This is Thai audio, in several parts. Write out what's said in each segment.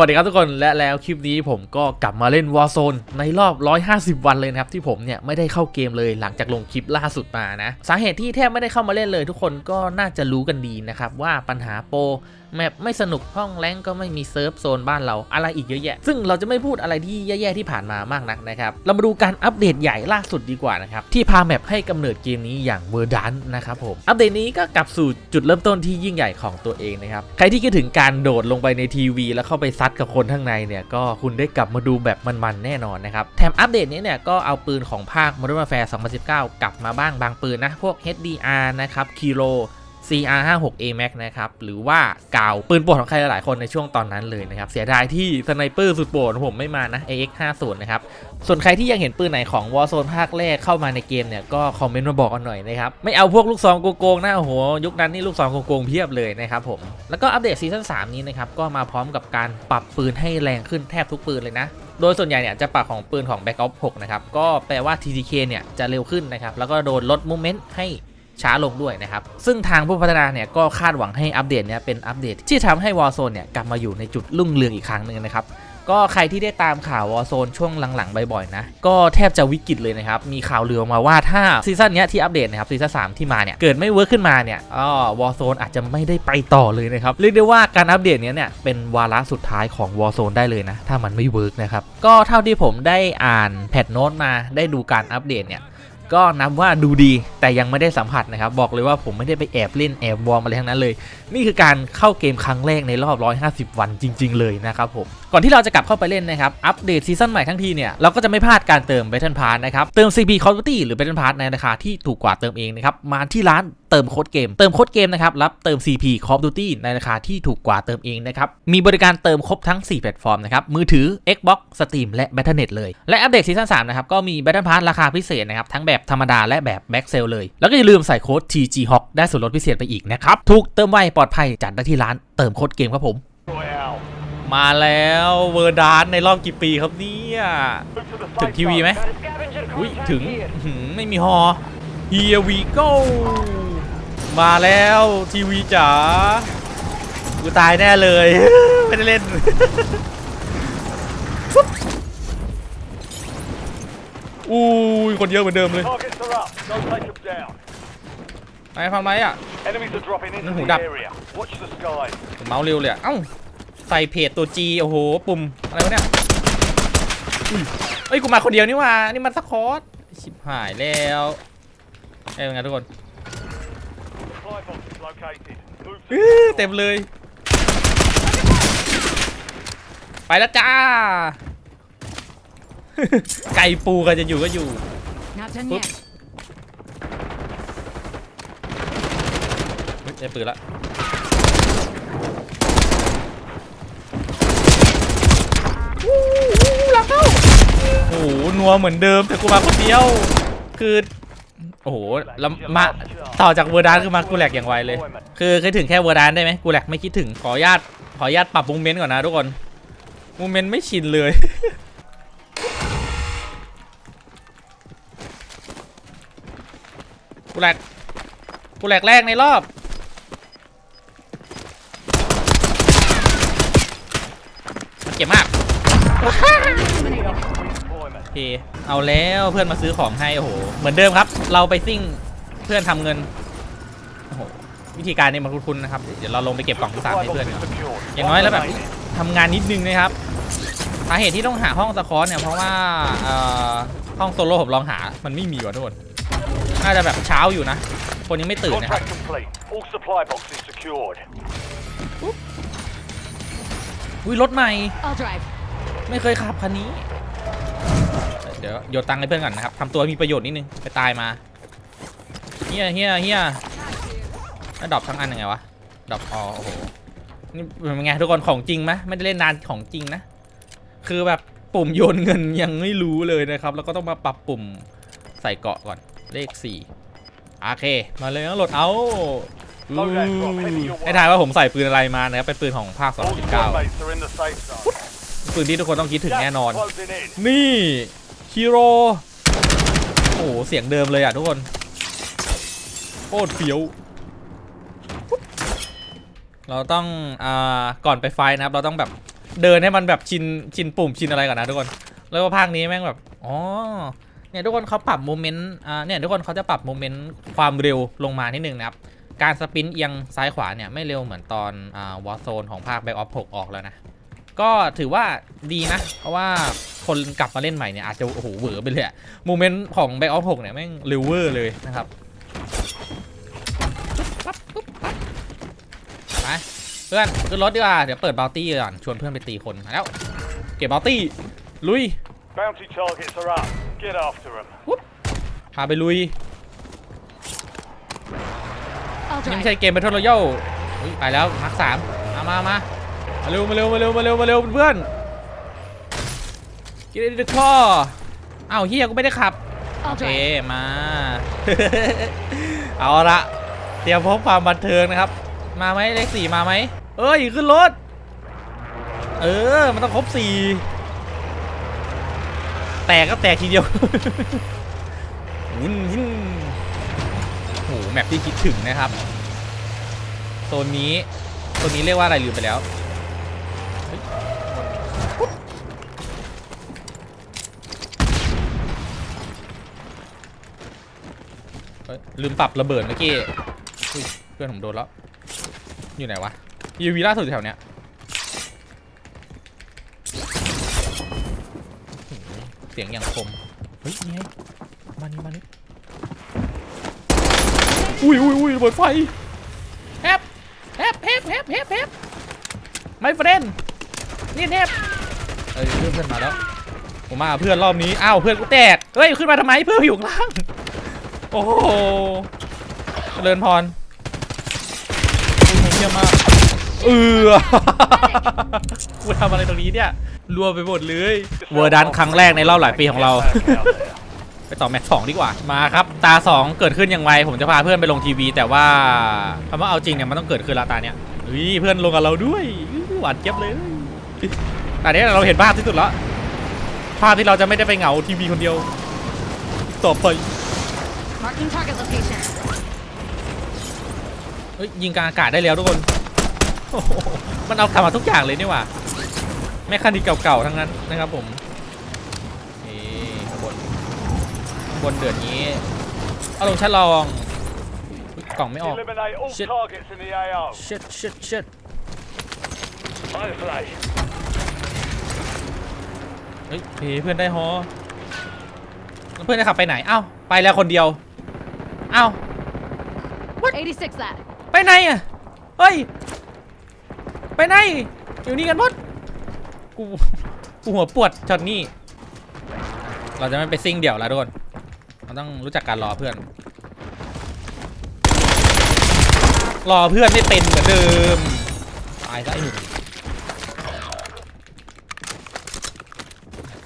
วัสดีครับทุกคนและแล้วคลิปนี้ผมก็กลับมาเล่น Warzone ในรอบ 150 วันเลยนะครับที่ผมเนี่ยไม่ได้เข้าเกมเลยหลังจากลงคลิปล่าสุดมานะ สาเหตุที่แทบไม่ได้เข้ามาเล่นเลย ทุกคนก็น่าจะรู้กันดีนะครับว่าปัญหาโปรแมปไม่สนุกห้องแรงก็ไม่มีเซิร์ฟโซนบ้านเราอะไรอีกเยอะแยะ ซึ่งเราจะไม่พูดอะไรที่แย่ๆที่ผ่านมามากนักนะครับ เรามาดูการอัปเดตใหญ่ล่าสุดดีกว่านะครับ ที่พาแมปให้กำเนิดเกมนี้อย่างเวอร์ดันนะครับผม อัปเดตนี้ก็กลับสู่จุดเริ่มต้นที่ยิ่งใหญ่ของตัวเองนะครับ ใครที่คิดถึงการโดดลงไปในทีวี แล้วเข้าไปซัดกับคนข้างในเนี่ยก็คุณได้กลับมาดูแบบมันๆแน่นอนนะครับ แถมอัปเดตนี้เนี่ยก็เอาปืนของภาค Modern Warfare 2019 กลับมาบ้างบางปืนนะพวก HDR นะครับ Kilo CR56A Max นะครับหรือว่ากาวปืนโปรดของใครหลายคนในช่วงตอนนั้นเลยนะครับเสียดายที่สไนเปอร์สุดโปรดของผมไม่มานะ AX50 นะครับส่วนใครที่ยังเห็นปืนไหนของ Warzone ภาคแรกเข้ามาในเกมเนี่ยก็คอมเมนต์มาบอกกันหน่อยนะครับไม่เอาพวกลูกซองโกงๆนะโอ้โหยุคนั้นนี่ลูกซองโกงๆเพียบเลยนะครับผมแล้วก็อัปเดตซีซั่น3นี้นะครับก็มาพร้อมกับการปรับปืนให้แรงขึ้นแทบทุกปืนเลยนะโดยส่วนใหญ่เนี่ยจะปรับของปืนของ Back Ops 6นะครับ ก็แปลว่า TTK เนี่ยจะเร็วขึ้นนะครับ แล้วก็โดนลดมูเมนต์ให้ ช้าลงด้วยนะครับ ซึ่งทางผู้พัฒนาเนี่ยก็คาดหวังให้อัปเดตเนี่ยเป็นอัปเดตที่ทำให้ Warzone เนี่ยกลับมาอยู่ในจุดรุ่งเรืองอีกครั้งหนึ่งนะครับก็ใครที่ได้ตามข่าว Warzone ช่วงหลังๆบ่อยๆนะ ก็แทบจะวิกฤตเลยนะครับ มีข่าวลือมาว่าถ้าซีซั่นนี้ที่อัปเดตนะครับซีซั่น3ที่มาเนี่ย เกิดไม่เวิร์คขึ้นมาเนี่ยอ๋อ Warzone อาจจะไม่ได้ไปต่อเลยนะครับ เรียกได้ว่าการอัปเดตเนี้ยเนี่ย เป็นวาระสุดท้ายของ Warzone ได้เลยนะ ถ้ามันไม่เวิร์กนะครับ ก็เท่าที่ผมได้อ่านแพทโน้ตมาได้ดูการอัปเดตเนี่ย ก็นับว่าดูดีแต่ยังไม่ได้สัมผัสนะครับ บอกเลยว่าผมไม่ได้ไปแอบเล่นแอบวอร์มอะไรทั้งนั้นเลย นี่คือการเข้าเกมครั้งแรกในรอบ 150 วันจริง ๆ เลยนะครับผมก่อนที่เราจะกลับเข้าไปเล่นนะครับ อัปเดตซีซั่นใหม่ทั้งทีเนี่ย เราก็จะไม่พลาดการเติม Battle Pass นะครับ เติม CP Call of Duty หรือ Battle Pass ในราคาที่ถูกกว่าเติมเองนะครับ มาที่ร้านเติมโค้ดเกม เติมโค้ดเกมนะครับ รับเติม CP Call of Duty ในราคาที่ถูกกว่าเติมเองนะครับ มีบริการเติมครบทั้ง 4 แพลตฟอร์มนะครับ มือถือ Xbox Steam และ Battle.net เลย และอัปเดตซีซั่น3นะครับ ก็มี Battle Pass ราคาพิเศษนะครับ ทั้งแบบธรรมดาและแบบ Back Sale เลย แล้วก็อย่าลืมใส่โค้ด TG Hawk ได้ส่วนลดพิเศษไปอีกนะครับ ถูกเติมไวปลอดภัยจัดได้ที่ร้านเติมโค้ดเกมครับผม Royale. มาแล้วเวอร์ดานในรอบกี่ปีครับเนี่ย Move to the ถึง safe ทีวี zone. ไหม Got a scavenger อุ้ย contract ถึง here. อื้อหือไม่มีฮอ Here we go มาแล้วทีวีจ๋ากูตายแน่เลย ไม่ได้เล่นอุ้ยคนเยอะเหมือนเดิมเลย Targets are up. Go take them down. ไอ้ฟังไหมอะ Enemies are dropping into Nó hủ the đập. area. Watch the sky. ผมเมาส์เร็วเลยอะเอ้า ใส่เพจตัว G โอ้โห ปุ่ม อะไรวะเนี่ยอุ้ยเอ้ย กูมาคนเดียวนี่หว่า นี่มันสคอร์ตชิบหายแล้วเอ้ยเป็นไงทุกคน Supply box is located. Move to อื้อ the เต็มเลย ไปแล้วจ้า ไก่ปูกันจะอยู่ก็อยู่ Not done Whoop. yet. เฮ้ยได้ปืนละหลังเข้า โอ้โหนัวเหมือนเดิมแต่กูมาคนเดียว คือ โอ้โหแล้วมาต่อจากเวอร์ดานคือมากูแหลกอย่างไวเลย คือเคยถึงแค่เวอร์ดานได้ไหมกูแหลกไม่คิดถึงขอญาตขอญาตปรับมูเมนต์ก่อนนะทุกคนมูเมนต์ไม่ชินเลยกูแหลกกูแหลกแรกในรอบมันเจ็บมาก เค เอาแล้วเพื่อนมาซื้อของให้โอ้โห เหมือนเดิมครับ เราไปซิ่งเพื่อนทำเงิน โอ้โห วิธีการนี้มันคุ้นๆนะครับ เดี๋ยวเราลงไปเก็บกล่องที่สาม Supply ให้เพื่อน box ก่อน is secured. อย่างน้อยแล้วแบบ One remaining. ทำงานนิดนึงนะครับ สาเหตุที่ต้องหาห้องสคอร์เนี่ยเพราะว่าเอ่อห้องโซโล่ผมลองหา มันไม่มีว่ะทุกคนน่าจะแบบเช้าอยู่นะ คนยังไม่ตื่นนะครับ Contract complete. All supply boxes secured. อุ้ยรถใหม่ I'll drive. ไม่เคยขับคันนี้ เดี๋ยวโยนตังค์ให้เพื่อนก่อนนะครับทำตัวมีประโยชน์นิดนึงไปตายมาเฮียเฮียเฮียแล้วดรอปทั้งอันยังไงวะดรอปอ๋อโอ้โหนี่เป็นไงทุกคนของจริงไหมไม่ได้เล่นนานของจริงนะ คือแบบปุ่มโยนเงินยังไม่รู้เลยนะครับ แล้วก็ต้องมาปรับปุ่มใส่เกาะก่อนเลข4โอเค มาเลยนะโหลดเอาอู้ Loadout drop. Heavy your ให้ทายว่าผมใส่ปืนอะไรมานะครับเป็นปืนของภาค All 2019 squad mates are in the safe zone. ปืนที่ทุกคนต้องคิดถึงแน่นอน Gas is closing in. นี่ ฮีโร่โอ้โห เสียงเดิมเลยอะทุกคนโคตรเฟี้ยว เราต้องอ่าก่อนไปไฟนะครับ เราต้องแบบเดินให้มันแบบชินชินปุ่มชินอะไรก่อนนะทุกคน แล้วก็ภาคนี้แม่งแบบ อ๋อ เนี่ยทุกคนเขาปรับโมเมนต์ อ่า เนี่ยทุกคนเขาจะปรับโมเมนต์ความเร็วลงมานิดนึงนะครับ การสปรินต์เอียงซ้ายขวาเนี่ยไม่เร็วเหมือนตอนอ่าวอร์โซนของภาค Back of 6ออกแล้วนะ ก็ถือว่าดีนะ เพราะว่า คนกลับมาเล่นใหม่เนี่ยอาจจะโอ้โหเหวอไปเลยอะโมเมนต์ของ Back of 6เนี่ยแม่งเร็วเวอร์เลยนะครับปั๊บปุ๊บปั๊บไปเพื่อนขึ้นรถดีกว่า เดี๋ยวเปิดบาลตี้ก่อนชวนเพื่อนไปตีคนมาแล้ว เก็บบาลตี้ลุย Bounty targets are up. Get after them. พาไปลุย I'll นี่ drive. ไม่ใช่เกม Battle Royale เฮ้ยไปแล้วมาร์คสามมามามามาเร็วมาเร็วมาเร็วมาเร็วมาเร็วเพื่อน กินเดคออ้าวเฮียกูไม่ได้ขับ I'll โอเค drive. มา เอาละเตรียมพบความบันเทิงนะครับ มาไหมเลขสี่มาไหม เอ้ย ขึ้นรถ เออ มันต้องครบสี่แตกก็แตกทีเดียววุ่นวุ่นโอ้โหแมปที่คิดถึงนะครับ โซนนี้ โซนนี้เรียกว่าอะไรลืมไปแล้วเฮ้ยปุ๊บ เฮ้ยลืมปรับระเบิดเมื่อกี้อุ๊ยเพื่อนผมโดนแล้ว อยู่ไหนวะยูวีล่าสุดอยู่แถวเนี้ยเสียงอย่างคม เฮ้ยนี่ไงมานี่มานี่อุ้ยอุ้ยอุ้ยระเบิดไฟแฮปแฮปแฮปแฮปแฮปแฮปไม่เฟรนนี่แฮปเอ้ยเพื่อนเพื่อนมาแล้ว ผมมากับเพื่อนรอบนี้ อ้าวเพื่อนกูแตก เฮ้ยขึ้นมาทำไมเพื่อนอยู่ข้างล่าง โอ้โหเจริญพรโอ้โหเยี่ยมมากเออกูทำอะไรตรงนี้เนี่ยรัวไปหมดเลยเวอร์ดันครั้งแรกในรอบหลายปีของเรา Back out there. ไปต่อแมตช์สองดีกว่ามาครับ ตา 2 เกิดขึ้นอย่างไรผมจะพาเพื่อนไปลงทีวี แต่ว่าคำว่าเอาจริงเนี่ยมันต้องเกิดขึ้นและตาเนี้ยเฮ้ยเพื่อนลงกับเราด้วยอื้อหวานเจี๊ยบเลยตอนนี้เราเห็นภาพที่สุดแล้วภาพที่เราจะไม่ได้ไปเหงาทีวีคนเดียว ต่อไป Marking target location. เฮ้ยยิงกลางอากาศได้แล้วทุกคนโอ้โหมันเอาทำมาทุกอย่างเลยนี่หว่าแม่คันดีเก่าๆทั้งนั้นนะครับผมนี่ข้างบนข้างบนเดือดนี้เอาลงชั้นลองอุ๊ยกล่องไม่ออก Eliminate all Shit. targets in the AO. shit shit shit Fire play. เฮ้ยเพเพื่อนได้ฮอแล้วเพื่อนจะขับไปไหนเอ้าไปแล้วคนเดียว เอ้า86 that. ไปไหนอะ เฮ้ย ไปไหน อยู่นี่กันหมด กู กูหัวปวดช็อตนี้ เราจะไม่ไปซิ่งเดี่ยวแล้วทุกคน เราต้องรู้จักการรอเพื่อน รอเพื่อนไม่เป็นเหมือนเดิม ตายซะไอ้หนุ่ม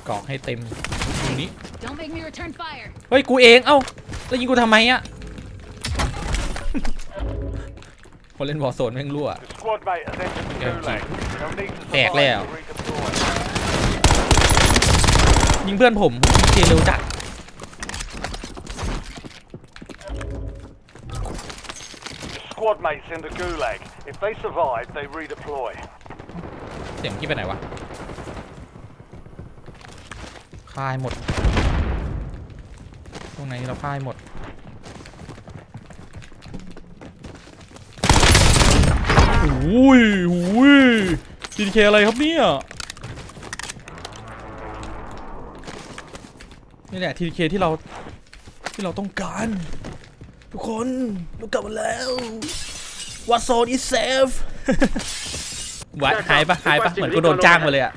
กรอกให้เต็มตรงนี้ Don't make me return fire. เฮ้ย กูเอง เอ้า แล้วยิงกูทำไมอะ คนเล่นวอร์โซนแม่งรั่ว The squad mate has entered the Yeah, gulag. They'll need to Tẹt survive leo. to redeploy. ยิงเพื่อนผมเกเร็วจัด The squad mates in the gulag. If they survive, they redeploy. เสียงที่ไปไหนวะคายหมด ตรงไหนเราคายหมด อุ้ยอุ้ยทีเคอะไรครับเนี่ยนี่แหละทีเคที่เราที่เราต้องการ ทุกคนเรากลับมาแล้ววัดโซน is safe วัดหายปะหายปะเหมือนกูโดนจ้างมาเลยอะ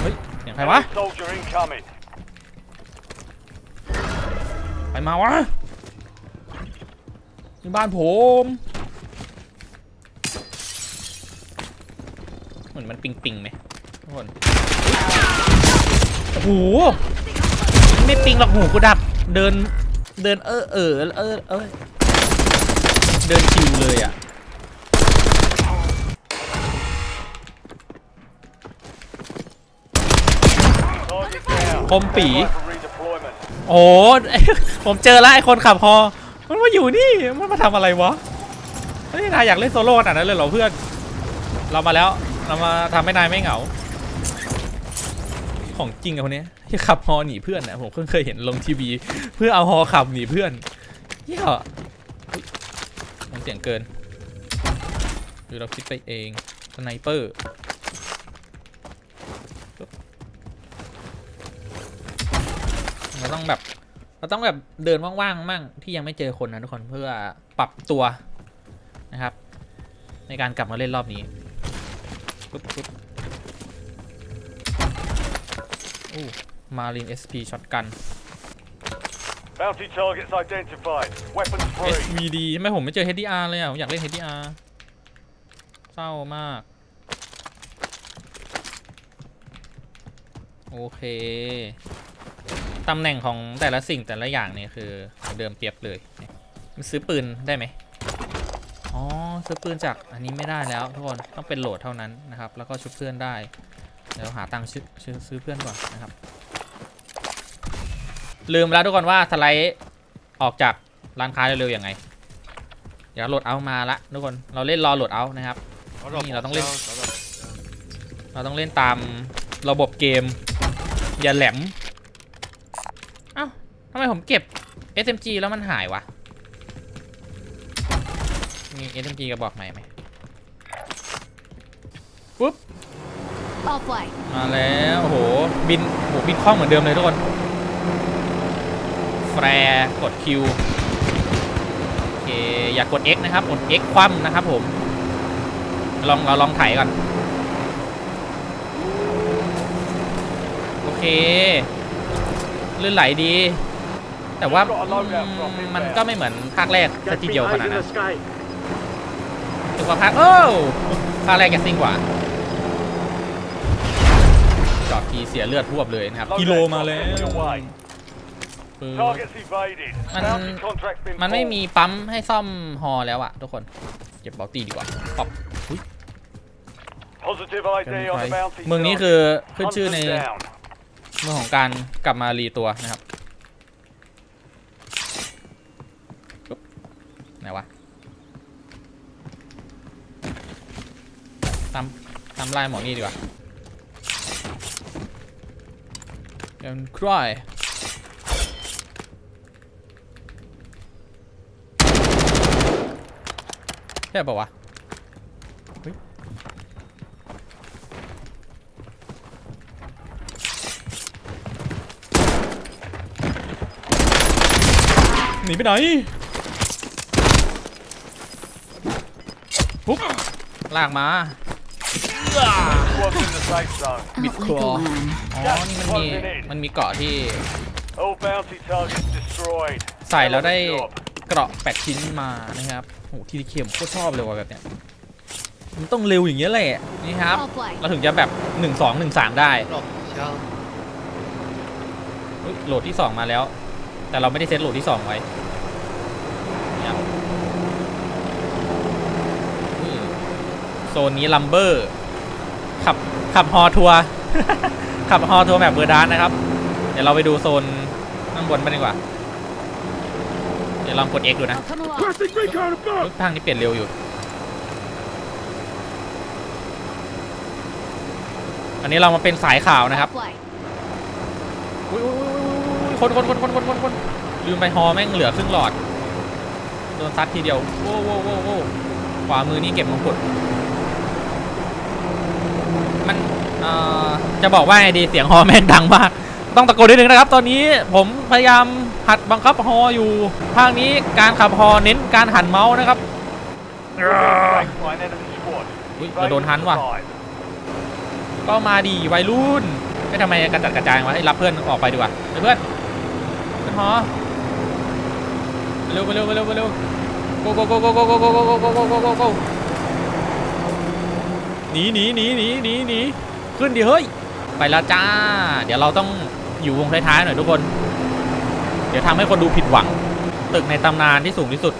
เฮ้ยเสียงใครวะ Enemy soldier incoming. ใครมาวะนี่บ้านผม เหมือนมันปิงปิงไหมทุกคนโอ้โหไม่ปิงหรอกหูกูดับ เดินเดินเออเออเออเออเดินคิวเลยอะ Target down. Không bỉ. Stand by for redeployment. โอ้ผมเจอแล้วไอ้คนขับฮอมันมาอยู่นี่ มันมาทำอะไรวะเฮ้ยนายอยากเล่นโซโล่ขนาดนั้นเลยเหรอเพื่อน เรามาแล้ว เรามาทำให้นายไม่เหงา ของจริงกับคนนี้ที่ขับฮอหนีเพื่อนนะผมเพิ่งเคยเห็นลงทีวี เพื่อเอาฮอขับหนีเพื่อนเหี้ยอุ๊ยมันเสียงเกินหรือเราคิดไปเองสไนเปอร์เราต้องแบบเราต้องแบบเดินว่างๆมั่งที่ยังไม่เจอคนนะทุกคนเพื่อปรับตัวนะครับ ในการกลับมาเล่นรอบนี้ ปุ๊บปุ๊บอู้มาริน SP ช็อตกัน Bounty targets identified. Weapons free. SVD ทำไมผมไม่เจอ HDR เลยอะผมอยากเล่น HDR เศร้ามาก โอเค ตำแหน่งของแต่ละสิ่งแต่ละอย่างเนี่ยคือเดิมเปรียบเลย มันซื้อปืนได้ไหม อ๋อซื้อปืนจากอันนี้ไม่ได้แล้วทุกคนต้องเป็นโหลดเท่านั้นนะครับ แล้วก็ชุบเพื่อนได้ เดี๋ยวหาตังค์ซื้อซื้อซื้อเพื่อนก่อนนะครับ ลืมแล้วทุกคนว่าสไลด์ออกจากร้านค้าเร็วๆยังไงเดี๋ยวโหลดเอาท์มาละทุกคนเราเล่นรอโหลดเอาท์นะครับนี่เราต้องเล่น เราต้องเล่นตามระบบเกม อย่าแหลมเอ้าทำไมผมเก็บ SMG แล้วมันหายวะ มี SMG กระบอกใหม่ไหมปุ๊บ I'll fly. มาแล้วโอ้โหบินโอ้โหบินคล่องเหมือนเดิมเลยทุกคนแฟร์กด Q โอเคอย่ากด X นะครับกด X คว่ำนะครับผมลองเราลองไถก่อนโอเคลื่นไหลดี แต่ว่าอืมมันก็ไม่เหมือนภาคแรกสักทีเดียวขนาดนั้นถื อว่าภาคโอ้วภาคแรกแกซิ่งกว่า จอดทีเสียเลือดพวบเลยนะครับ กิโลมาแล้วปึ๊บ Targets evaded. Man- Bounty contract been มันไม่ pulled. มีปั๊มให้ซ่อมฮอแล้วอะทุกคน เก็บบอลตี้ดีกว่าป๊อป Positive ID on the bounty เมืองนี้ target. คือขึ้นชื่อ Hunt ใน them down. เรื่องของการกลับมารีตัวนะครับปึ๊บไหนวะ ตามตามไล่หมอนี่ดีกว่าเดินครอยใช่ป่าวะเฮ้ยหนีไปไหนปุ๊บลากมา Squad's in the safe zone. I Bit don't like cool. a lamb. อ๋อ นี่มันมี มันมีเกาะที่ All bounty targets destroyed. ใส่แล้วได้ Hell of a job. เกราะแปดชิ้นมานะครับโหทีดีเคมโคตรชอบเลยว่ะแบบเนี้ย มันต้องเร็วอย่างเงี้ยแหละ นี่ครับ I'll fly. เราถึงจะแบบ 1 2 1 3 ได้เฮ้ยโหลดที่ 2 มาแล้ว แต่เราไม่ได้เซตโหลดที่ 2 ไว้นี่ครับนี่โซนนี้ลัมเบอร์ ขับขับฮอทัวร์ขับฮอทัวร์แบบเบอร์ดานนะครับ เดี๋ยวเราไปดูโซนข้างบนไปดีกว่า เดี๋ยวลองกด X ดูนะ I'll come along. รถทางนี้เปลี่ยนเร็วอยู่ อันนี้เรามาเป็นสายข่าวนะครับ I'll fly. อุ๊ยอุ๊ยอุ๊ยอุ๊ยคนคนคนคนคนคนคนลืมไปฮอแม่งเหลือครึ่งหลอด โดนซัดทีเดียว โว้โว้โว้โว้ขวามือนี่เก็บมงกุฎมันเอ่อ จะบอกว่าไงดีเสียงฮอแม่งดังมาก ต้องตะโกนนิดนึงนะครับ ตอนนี้ผมพยายามหัดบังคับฮออยู่ภาคนี้การขับฮอเน้นการหันเมาส์นะครับ Flanked by an enemy squad. อุ๊ยเราโดนทันว่ะ Survive. ก็มาดีวัยรุ่นไม่ทำไมกระจัดกระจายวะให้รับเพื่อนออกไปดีกว่าไปเพื่อนขึ้นหอไปเร็วไปเร็วไปเร็วไปเร็ว go go go go go go go go go go go go go หนีหนีหนีหนีหนีหนี ขึ้นดิเฮ้ย ไปแล้วจ้า เดี๋ยวเราต้องอยู่วงท้ายๆหน่อยทุกคน เดี๋ยวทำให้คนดูผิดหวัง ตึกในตำนานที่สูงที่สุด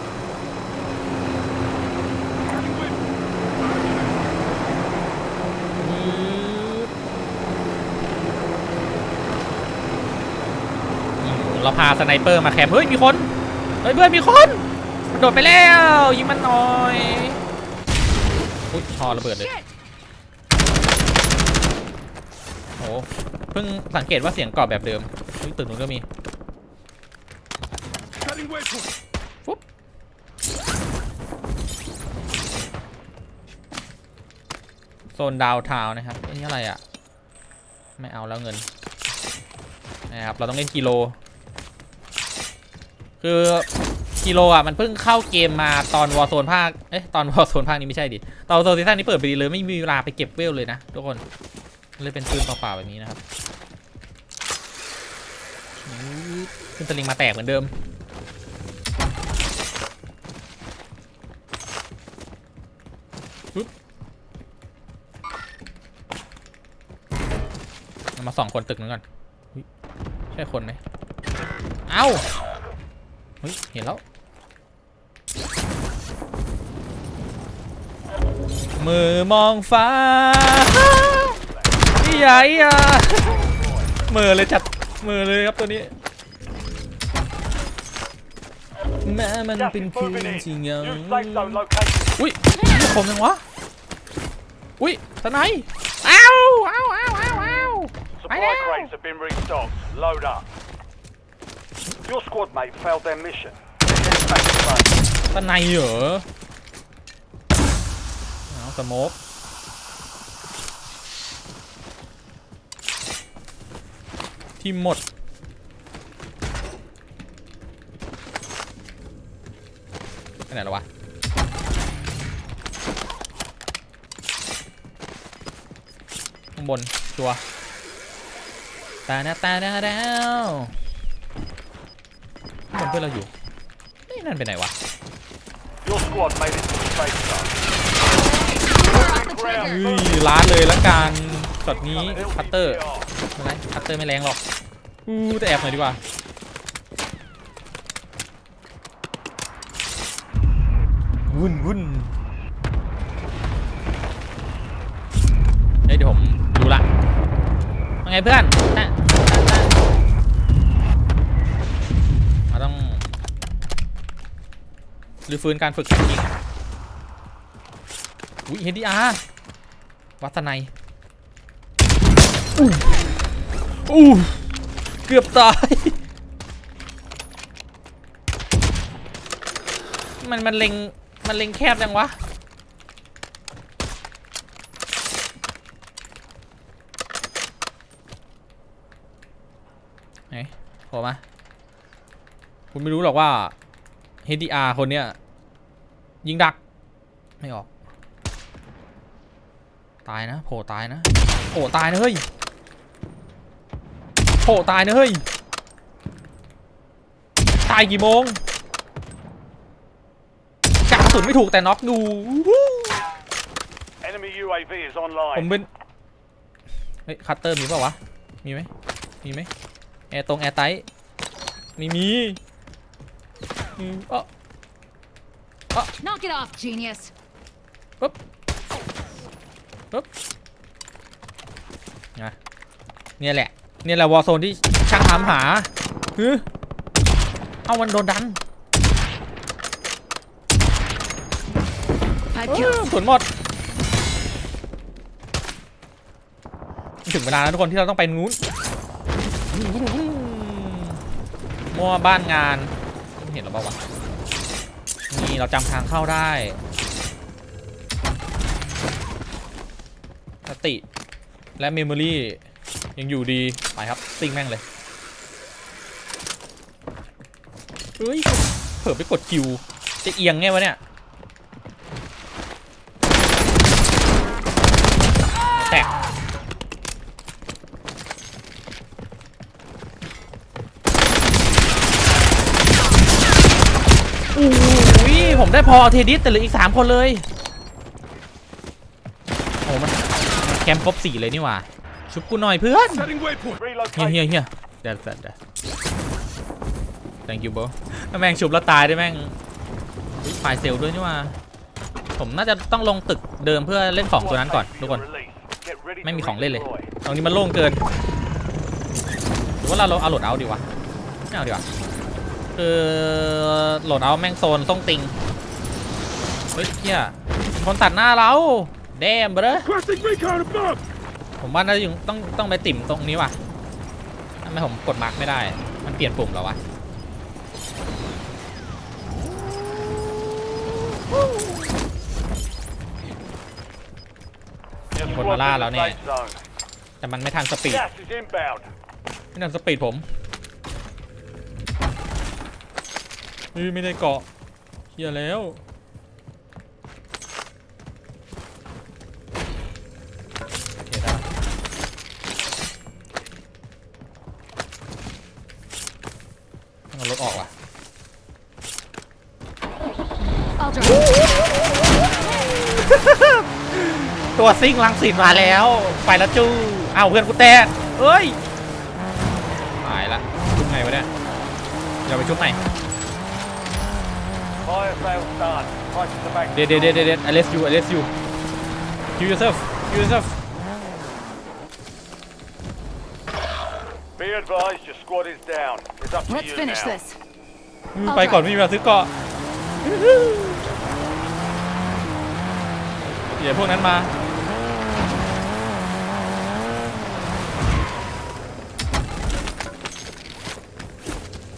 เราพาสไนเปอร์มาแคมป์เฮ้ย มีคน เฮ้ยเพื่อนมีคนมันโดดไปแล้ว ยิงมันหน่อย อุ๊ยพอระเบิดเลย Shit! โอ้เพิ่งสังเกตว่าเสียงกรอบแบบเดิมตึกนู้นก็มีปุ๊บโซนดาวทาวนะครับอันนี้อะไรอะ ไม่เอาแล้วเงินนะครับเราต้องเล่นกิโล คือกิโลอะมันเพิ่งเข้าเกมมาตอนวอร์โซนภาค เอ๊ะตอนวอร์โซนภาคนี้ไม่ใช่ดิ ตอนวอร์โซนซีซั่นนี้เปิดไปดีเลยไม่มีเวลาไปเก็บเวลเลยนะทุกคน เลยเป็นปืนเปล่าๆแบบนี้นะครับอื้อขึ้นสลิงมาแตกเหมือนเดิม มาสองคนตึกนึงก่อน ใช่คนไหมเอ้าเฮ้ย เห็นแล้ว มือมองฟ้า อีหยาอีหยามือเลยจัดมือเลยครับตัวนี้ แม้มัน Gas เป็น is คืน moving ที่ in. เหงา New safe zone located. อุ้ยนี่คมยังวะ อุ้ยทนายอ้าวอ้าวอ้าวอ้าวอ้าว Supply Hello. crates have been restocked. Load up. Your squad mate failed their mission. Get back to base. ทนายเหรอเอาสโมก ทีมหมด ไปไหนแล้ววะ ข้างบน ชัวร์ตาหน้าตาดาวดาวข้างบนเพื่อนเราอยู่นี่นั่นไปไหนวะ Your squad made it to the safe zone. We're off the trigger. เฮ้ยล้านเลยละกันช็อตนี้คัตเตอร์ LTTR. ไม่ไรคัตเตอร์ไม่แรงหรอกอู้แต่แอบหน่อยดีกว่าวุ่นวุ่นเฮ้ยเดี๋ยวผมดูละว่าไงเพื่อนตะตะตะเราต้องรื้อฟื้นการฝึกการยิงอุ้ยเฮดีอาร์วัฒนัย อู้เกือบตาย มันมันเล็งมันเล็งแคบจังวะ ไหนโผล่มา คุณไม่รู้หรอกว่า HDR คนเนี้ย ยิงดัก ไม่ออก ตายนะ โผล่ตายนะ โผล่ตายนะเฮ้ย โผล่ตายนะเฮ้ย ตายกี่โมงกะกระสุนไม่ถูกแต่น็อกดู Enemy UAV is ผม online. เป็น เฮ้ย คัตเตอร์มีเปล่าวะ มีไหมมีไหมแอร์ตรงแอร์ไตไม่มีอืมเออ Knock it off, genius. ปึ๊บปึ๊บนะเนี่ยแหละ เนี่ยแหละวอร์โซนที่ช่างถามหาฮึเอามันโดนดัน Five เออ kills. สวนหมด ถึงเวลาแล้วทุกคนที่เราต้องไปนู้นมั่วบ้านงานไม่เห็นหรอเปล่าวะนี่เราจำทางเข้าได้สติและเมมโมรี่ ยังอยู่ดี ไปครับซิงแม่งเลยเฮ้ยเผลอไปกดคิว จะเอียงไงวะเนี่ยแตกอุ้ยผมได้พอเทดิสแต่เหลืออีก 3 คนเลย โอ้มันมันแคมป์ครบ4เลยนี่หว่า ชุบกูหน่อยเพื่อน Setting waypoint. เฮีย Relocate. เฮียเฮียเดี๋ยวเดี๋ยวเดี๋ยว thank you bro ถ้าแม่งชุบแล้วตายได้แม่งอุ๊ยไฟล์เซลล์ด้วยนี่หว่าผมน่าจะต้องลงตึกเดิมเพื่อเล่นของตัวนั้นก่อนทุกคน Get ready ไม่ to มีของเล่นเลย redeploy. ตรงนี้มันโล่งเกินหรือว่าเราเอาโหลดเอาดีวะไม่เอาดีวะคือโหลดเอาแม่งโซนต้องติงเฮ้ยเฮียมีคนตัดหน้าเราแดมเบรอ Requesting recon above. ผมว่าน่าจะต้องต้องไปติ่มตรงนี้ว่ะทำไมผมกดมาร์กไม่ได้ มันเปลี่ยนปุ่มแล้ววะ Your Con squad's mà la in the lão nè. safe zone. แต่มันไม่ทันสปีดไม่ทันสปีดผมฮ้ยไม่ได้เกาะเฮียแล้ว โอเคได้ต้องเอารถออกว่ะ I'll drop. ตัวซิ่งลังสินมาแล้ว ไปแล้วจู้อ้าวเพื่อนกูแตกเอ้ยตายละชุบไงวะเนี่ยเดี๋ยวไปชุบไหน Fire sales done. Prices are back. เด็ดเด็ดเด็ดเด็ด I let you I let you kill yourself kill yourself Be advised, your squad is down. It's up to Let's you finish now. this. ไปก่อนไม่มีเวลาซื้อเกาะเดี๋ยวพวกนั้นมา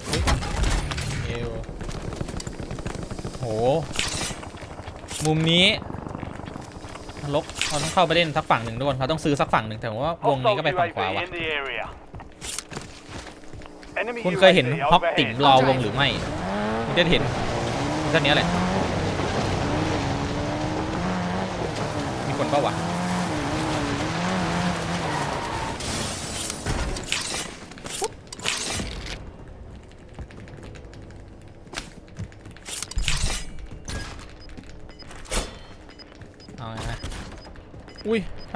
เฮ้ยเอวโห มุมนี้ลกเราต้องเข้าไปเล่นสักฝั่งหนึ่งด้วยเขาต้องซื้อสักฝั่งหนึ่งแต่ว่าวงนี้ก็ไปฝั่งขวาว่ะคุณเคยเห็นฮอกติ่งรอวงหรือไม่คุณจะเห็นแค่นี้แหละมีคนเป้าวะ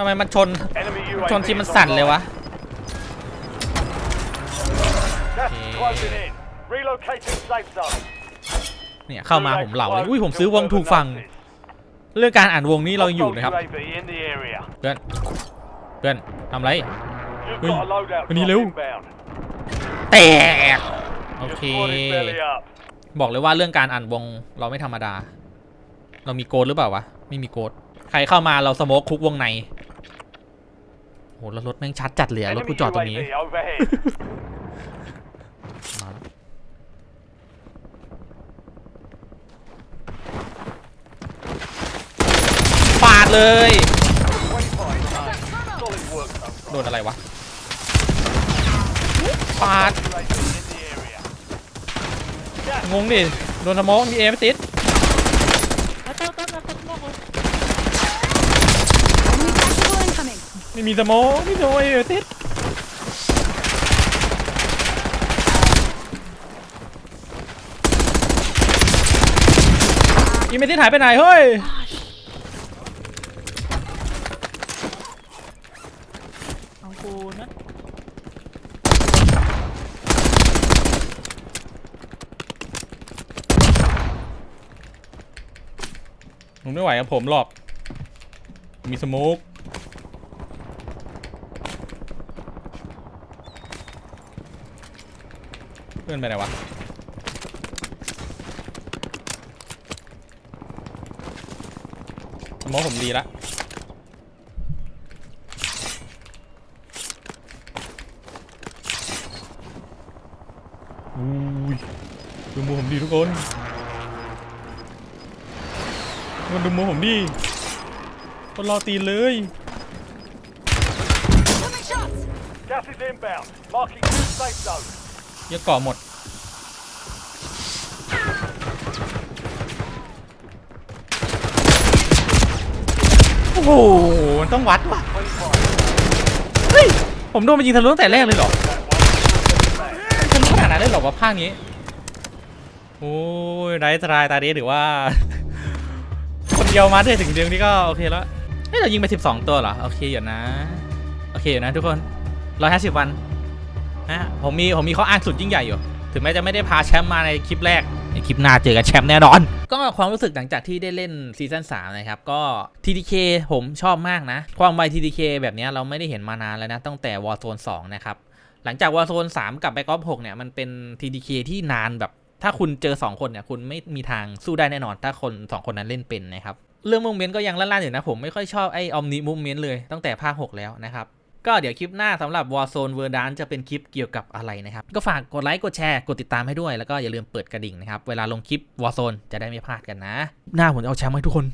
ำไมมันชน Enemy ชน UAV ที่มัน is สั่นเลยวะ Gas is Yeah. closing in. Relocating safe zone. เนี่ยเข้ามาผมเหล่าเลย อุ้ยผมซื้อวงถูกฝั่ง เรื่องการอ่านวงนี้เราอยู่นะครับ Hostile UAV in the area. เพื่อน เพื่อนทำไร You've Ui, got a loadout bên đi drop lưu. inbound. แตก โอ Your เค squad is belly up. บอกเลยว่าเรื่องการอ่านวงเราไม่ธรรมดา เรามีโกดหรือเปล่าวะ ไม่มีโกดใครเข้ามาเราสโมกคุกวงใน โหแล้วรถแม่งชัดจัดเลยอะรถ Enemy กูจอดตรงนี้ UAV overhead. มาแล้วปาดเลย Solid work, though. โดนอะไรวะ ปาด UAV in the area. งงดิ โดนสโมกมีเอฟติด ไม่มีสโมกไม่โดนเอฟติดอีเมติดหายไปไหนเฮ้ยของกูนะผมไม่ไหวกับผมหรอกมีสโมก พื่อนไปไหนวะสโมกผมดีละอุ้ยดูมือผมดีทุกคนมันดูมือผมดิคนรอตีนเลย Coming shots. Gas is inbound. Marking new safe zone. เยอะก่อหมด โอ้โหมันต้องวัดว่ะ เฮ้ย ผมโดนมันยิงทะลุตั้งแต่แรกเลยเหรอทะลุขนาดนั้นเลยเหรอวะภาคนี้ โอ้ยไร้ตรายตาเดถือว่า คนเดียวมาได้ถึงเดียวนี้ก็โอเคแล้วเฮ้ยเรายิงไป 12 ตัวเหรอ โอเคอยู่นะ โอเคอยู่นะทุกคน 150 วัน นะผมมีผมมีข้ออ้างสุดยิ่งใหญ่อยู่ ถึงแม้จะไม่ได้พาแชมป์มาในคลิปแรก ในคลิปหน้าเจอกันแชมป์แน่นอน ก็ความรู้สึกหลังจากที่ได้เล่นซีซั่น3นะครับ ก็ TDK ผมชอบมากนะ ความไว TDK แบบนี้เราไม่ได้เห็นมานานแล้วนะตั้งแต่ Warzone 2 นะครับ หลังจาก Warzone 3 กับ Black Ops 6เนี่ยมันเป็น TDK ที่นานแบบ ถ้าคุณเจอ 2 คนเนี่ยคุณไม่มีทางสู้ได้แน่นอน ถ้าคน 2 คนนั้นเล่นเป็นนะครับเรื่องมูเมนต์ก็ยังล่านๆอยู่นะผมไม่ค่อยชอบไอ้ออมนิมูเมนต์เลยตั้งแต่ภาค6แล้วนะครับ ก็เดี๋ยวคลิปหน้าสำหรับ Warzone Verdansk จะเป็นคลิปเกี่ยวกับอะไรนะครับ ก็ฝากกดไลค์ กดแชร์ กดติดตามให้ด้วย แล้วก็อย่าลืมเปิดกระดิ่งนะครับ เวลาลงคลิป Warzone จะได้ไม่พลาดกันนะ หน้าผมจะเอาแชมป์ให้ทุกคน